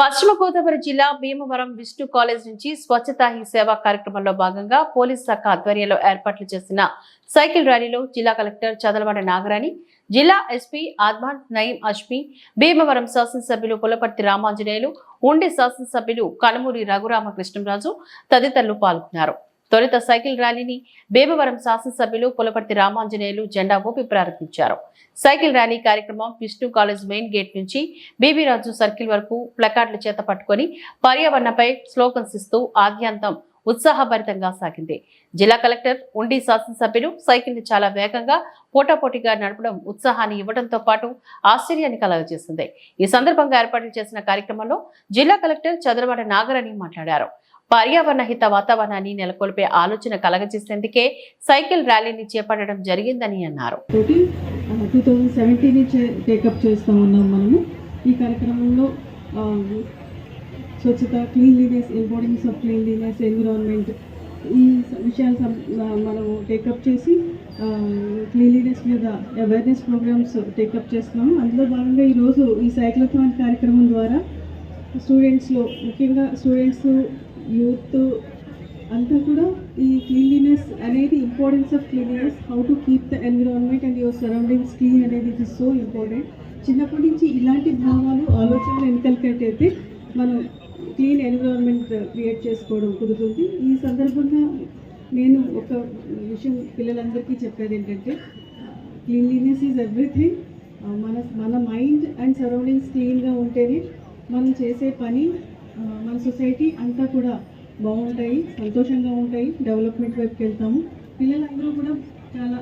పశ్చిమ గోదావరి జిల్లా భీమవరం విష్ణు కాలేజ్ నుంచి స్వచ్ఛతా హీ సేవా కార్యక్రమంలో భాగంగా పోలీస్ శాఖ ఆధ్వర్యంలో ఏర్పాట్లు చేసిన సైకిల్ ర్యాలీలో జిల్లా కలెక్టర్ చదలవాడ నాగరాణి జిల్లా ఎస్పీ ఆద్మాన్ నయీం అష్మి భీమవరం శాసనసభ్యులు పులపర్తి రామాంజనేయులు ఉండి శాసనసభ్యులు కనుమూరి రఘురామకృష్ణరాజు తదితరులు పాల్గొన్నారు. తొలుత సైకిల్ ర్యాలీని భీమవరం శాసనసభ్యులు పులపర్తి రామాంజనేయులు జెండా ఊపి ప్రారంభించారు. సైకిల్ ర్యాలీ కార్యక్రమం విష్ణు కాలేజ్ మెయిన్ గేట్ నుంచి బీబీ రాజు సర్కిల్ వరకు ప్లకార్డుల చేత పట్టుకొని పర్యావరణపై స్లోగన్స్ ఇస్తూ ఆద్యంతం ఉత్సాహభరితంగా సాగింది. జిల్లా కలెక్టర్ ఉండి శాసనసభ్యులు సైకిల్ని చాలా వేగంగా పోటాపోటీగా నడపడం ఉత్సాహాన్ని ఇవ్వడంతో పాటు ఆశ్చర్యాన్ని కలగజేసింది. ఈ సందర్భంగా ఏర్పాట్లు చేసిన కార్యక్రమంలో జిల్లా కలెక్టర్ చంద్రబాట నాగరాణి మాట్లాడారు. పర్యావరణ హిత వాతావరణాన్ని నెలకొల్పే ఆలోచన కలగజేసేందుకే సైకిల్ ర్యాలీని చేపట్టడం జరిగిందని అన్నారు. టూ థౌజండ్ సెవెంటీని టేకప్ చేస్తూ ఉన్నాం మనము. ఈ కార్యక్రమంలో స్వచ్ఛత cleanliness importance of cleanliness environment ఈ విషయాలు మనము టేకప్ చేసి క్లీన్లీనెస్ మీద అవేర్నెస్ ప్రోగ్రామ్స్ టేకప్ చేస్తున్నాము. అందులో భాగంగా ఈరోజు ఈ సైక్లోథాన్ కార్యక్రమం ద్వారా స్టూడెంట్స్లో ముఖ్యంగా స్టూడెంట్స్ యూత్ అంతా కూడా ఈ క్లీన్లీనెస్ అనేది importance of cleanliness how to keep the environment and your surroundings clean అనేది ఇట్ ఇస్ సో ఇంపార్టెంట్ చిన్నప్పటి నుంచి ఇలాంటి భావాలు ఆలోచనలు ఎన్కల్కేట్ అయితే మనం క్లీన్ ఎన్విరాన్మెంట్ క్రియేట్ చేసుకోవడం కుదురుతుంది. ఈ సందర్భంగా నేను ఒక విషయం పిల్లలందరికీ చెప్పేది ఏంటంటే క్లీన్లీనెస్ ఈజ్ ఎవ్రీథింగ్ మన మన మైండ్ అండ్ సరౌండింగ్స్ క్లీన్గా ఉంటేనే మనం చేసే పని మన సొసైటీ అంతా కూడా బాగుంటాయి సంతోషంగా ఉంటాయి. డెవలప్మెంట్ వైపుకి వెళ్తాము. పిల్లలందరూ కూడా చాలా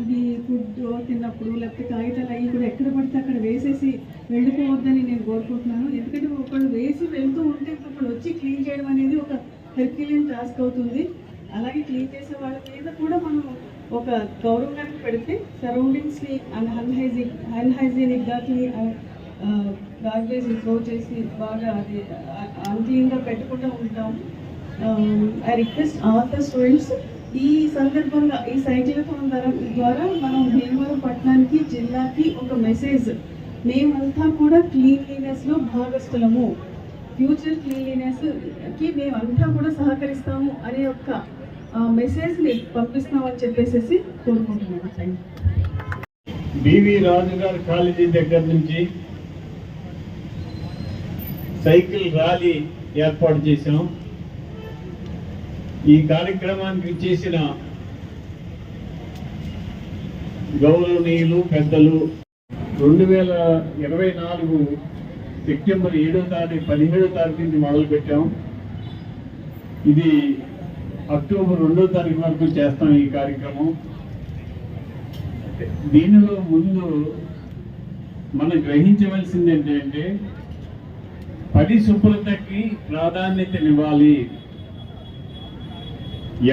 ఇది ఫుడ్ తిన్నప్పుడు లేకపోతే కాగితాలు అవి కూడా ఎక్కడ పడితే అక్కడ వేసేసి వెళ్ళిపోవద్దని నేను కోరుకుంటున్నాను. ఎందుకంటే ఒకళ్ళు వేసి వెళ్తూ ఉంటే ఒకళ్ళు వచ్చి క్లీన్ చేయడం అనేది ఒక హెర్క్యులియన్ టాస్క్ అవుతుంది. అలాగే క్లీన్ చేసే వాళ్ళ మీద కూడా మనం ఒక గౌరవంగా పెడితే సరౌండింగ్స్ని అన్ అన్హైజీన్ అన్హైజీనిక్గా క్లీన్ గార్బేజ్ త్రో చేసి బాగా అది అన్క్లీన్గా పెట్టకుండా ఉంటాం. I request all the students ఈ సందర్భంగా ఈ సైక్లథాన్ ద్వారా మనం భీమవరం పట్టణానికి జిల్లాకి ఒక మెసేజ్ మేమంతా కూడా క్లీన్లీనెస్లో భాగస్థులము. ఫ్యూచర్ క్లీన్లీనెస్కి మేమంతా కూడా సహకరిస్తాము అనే యొక్క మెసేజ్ని పంపిస్తామని చెప్పేసి కోరుకుంటున్నాను. థ్యాంక్ రాజు గారి కాలేజీ దగ్గర నుంచి సైకిల్ ర్యాలీ ఏర్పాటు చేశాం. ఈ కార్యక్రమానికి చేసిన గౌరవనీయులు పెద్దలు రెండు వేల ఇరవై నాలుగు సెప్టెంబర్ ఏడో తారీఖు పదిహేడో తారీఖు నుంచి మొదలు పెట్టాం. ఇది అక్టోబర్ రెండో తారీఖు వరకు చేస్తాం ఈ కార్యక్రమం. దీనిలో ముందు మనం గ్రహించవలసింది ఏంటంటే పరిశుభ్రతకి ప్రాధాన్యతనివ్వాలి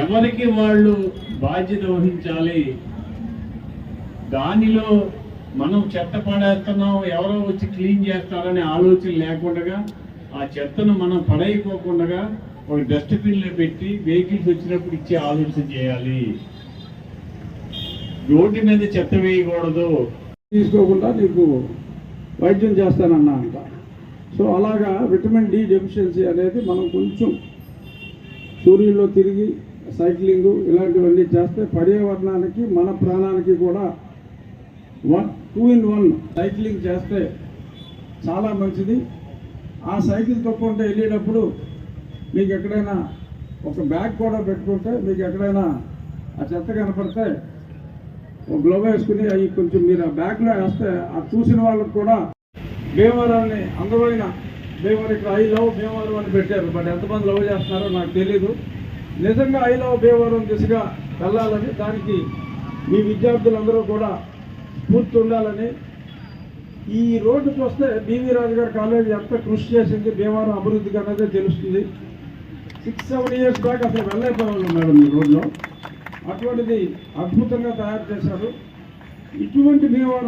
ఎవరికి వాళ్ళు బాధ్యత వహించాలి? దానిలో మనం చెత్త పడేస్తున్నాం ఎవరో వచ్చి క్లీన్ చేస్తారనే ఆలోచన లేకుండా ఆ చెత్తను మనం పడైపోకుండా ఒక డస్ట్బిన్లో పెట్టి వెహికల్స్ వచ్చినప్పుడు ఇచ్చే ఆలోచన చేయాలి. రోడ్డు మీద చెత్త వేయకూడదు. తీసుకోకుండా నీకు వైద్యం చేస్తానన్నా అంట. సో అలాగా విటమిన్ డి డెఫిషియన్సీ అనేది మనం కొంచెం సూర్యుల్లో తిరిగి సైక్లింగ్ ఇలాంటివన్నీ చేస్తే పర్యావరణానికి మన ప్రాణానికి కూడా one two in one cycling చేస్తే చాలా మంచిది. ఆ సైకిల్ తొక్కుంటే వెళ్ళేటప్పుడు మీకు ఎక్కడైనా ఒక బ్యాగ్ కూడా పెట్టుకుంటే మీకు ఎక్కడైనా ఆ చెత్త కనపడితే ఒక గ్లోవ్ వేసుకుని అవి కొంచెం మీరు ఆ బ్యాగ్లో వేస్తే ఆ చూసిన వాళ్ళకి కూడా భీమవరాన్ని అందమైన భీమవరం ఇక్కడ ఐ లవ్ భీమవరం అని పెట్టారు. బట్ ఎంతమంది లవ్ చేస్తున్నారో నాకు తెలీదు. నిజంగా ఐ లవ్ భీమవరం దిశగా వెళ్ళాలని దానికి మీ విద్యార్థులందరూ కూడా స్ఫూర్తి ఉండాలని. ఈ రోడ్డుకి వస్తే బీవీ రాజు గారి కాలేజీ ఎంత కృషి చేసింది భీమవరం అభివృద్ధికి అన్నదే తెలుస్తుంది. సిక్స్ సెవెన్ ఇయర్స్ బ్యాక్ అసలు వెళ్ళైపోవాలి మేడం ఈ రోడ్లో అటువంటిది అద్భుతంగా తయారు చేశారు. ఇటువంటి భీమవరం